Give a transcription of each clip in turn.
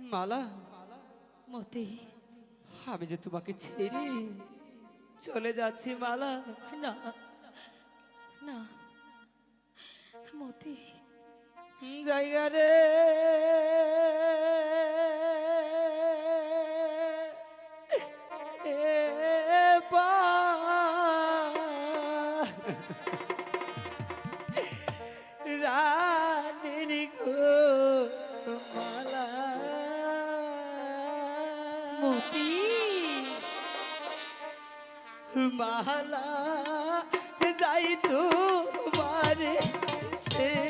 মালা? মতি। আমি যে তোমাকে ছেড়ে চলে যাচ্ছি মালা। না না মতি। জায়গা রে। রানীর গো মতি মালা যাই তো বারে সে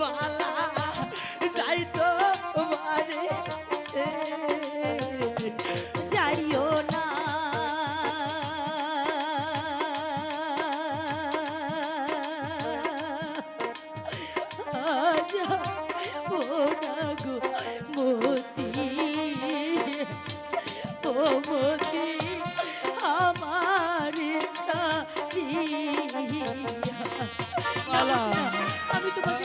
মালা যাই তো মারে যাইও না মতি ও মতি আমার ছাড়িয়া মালা আমি তোমাকে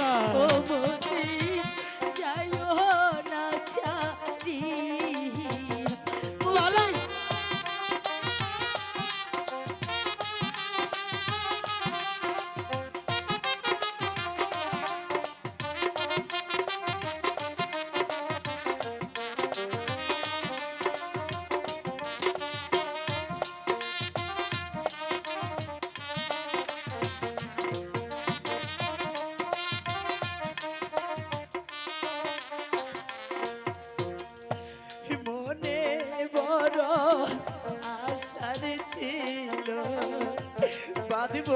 মালা বাঁধব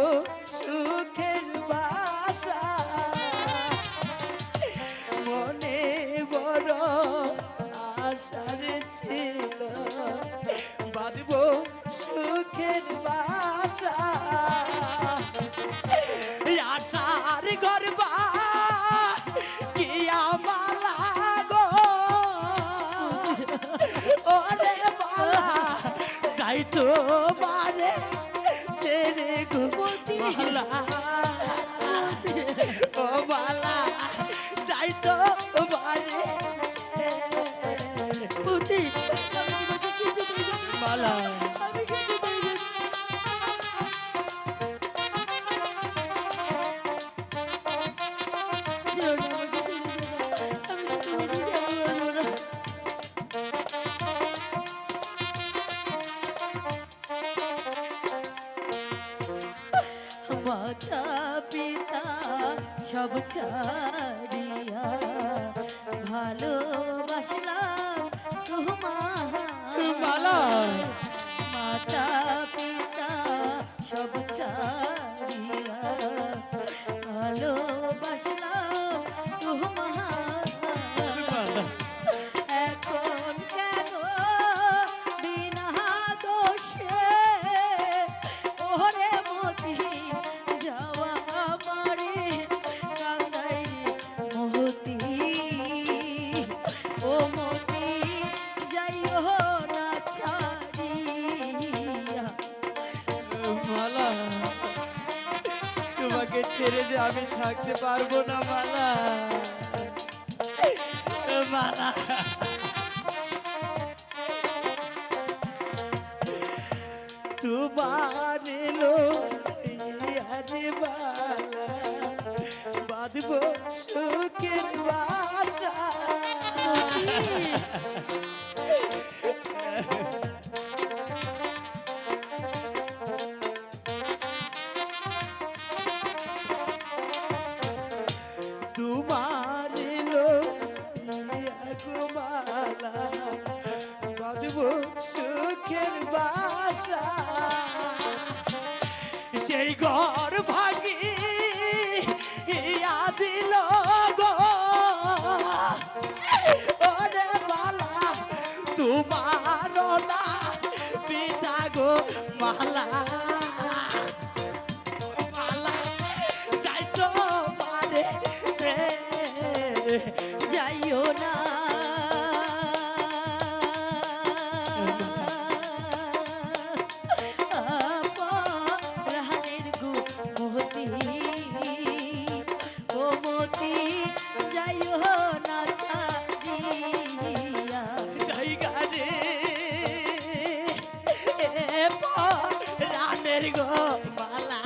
সুখের বাসা। মনে বড় আশার ছিল। বাঁধব সুখের বাসা। আশার গর্বা কি তো মালা ও বালা যাই তো। মাতা পিতা সব ছাড়িয়া ভালোবাসলাম তোমার। মাতা পিতা সব ছেড়ে যে আমি থাকতে পারব না, মালা। মালা। তোমার এলো আরে মালা। বাঁধব সুখের বাসা। মালা বাঁধব সুখের বাসা। সেই ঘর ভাগি দিল গো বালা, তোমার না পিতা গো মালা। মালা যাইও না। মতি, যাইও না ছাড়িয়া। জায়গা রে, এ রানের গো মালা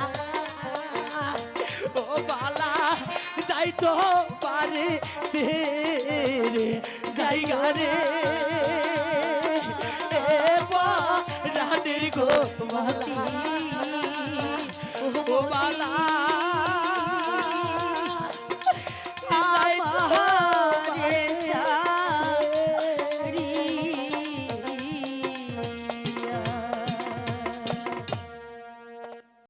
ও বালা পারে সে রে, জায়গা রে। এ রানের গো